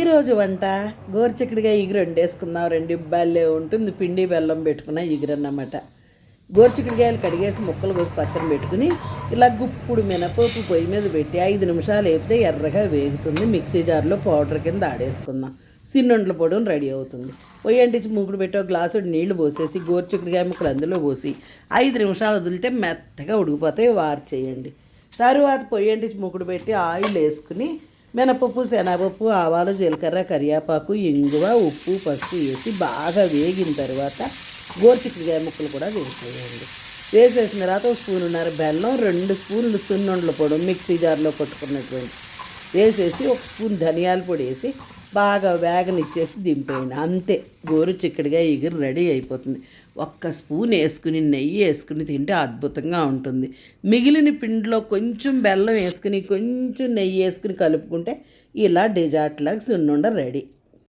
ఈరోజు వంట గోరుచిక్కుడుగా ఇగురు వండేసుకుందాం. రెండు బల్లే ఉంటుంది. పిండి బెల్లం పెట్టుకున్న ఇగురు అన్నమాట గోరుచిక్కుడుకాయలు కడిగేసి ముక్కలు కోసి పక్కన పెట్టుకుని ఇలా గుప్పుడు మినపప్పు పొయ్యి మీద పెట్టి ఐదు నిమిషాలు వేపితే ఎర్రగా వేగుతుంది. మిక్సీ జార్లో పౌడర్ కింద ఆడేసుకుందాం. సిన్నుండ్ల పొడి రెడీ అవుతుంది. పొయ్యి అంటించి మూకుడు పెట్టి ఒక గ్లాసు నీళ్ళు పోసేసి గోరుచిక్కుడుకాయ ముక్కలు అందులో పోసి ఐదు నిమిషాలు వదిలితే మెత్తగా ఉడికిపోతాయి. వారు చేయండి. తరువాత పొయ్యి అంటించి మూకుడు పెట్టి ఆయిల్ వేసుకుని మినపప్పు శనగపప్పు ఆవాలు జీలకర్ర కరివేపాకు ఇంగువ ఉప్పు పసుపు వేసి బాగా వేగిన తర్వాత గోరుచిక్కుడుకాయ ముక్కలు కూడా వేసేయండి. వేసేసిన తర్వాత స్పూన్ ఉన్నారు బెల్లం రెండు స్పూన్లు సున్నుండలు పొడి మిక్సీ జార్లో కొట్టుకున్నటువంటి వేసేసి ఒక స్పూన్ ధనియాల పొడి వేసి బాగా వేగనిచ్చేసి దింపేయండి. అంతే. గోరు చిక్కడిగా ఎగిరి రెడీ అయిపోతుంది. ఒక్క స్పూన్ వేసుకుని నెయ్యి వేసుకుని తింటే అద్భుతంగా ఉంటుంది. మిగిలిన పిండిలో కొంచెం బెల్లం వేసుకుని కొంచెం నెయ్యి వేసుకుని కలుపుకుంటే ఇలా డిజార్ట్ లాగా సున్నుండ రెడీ.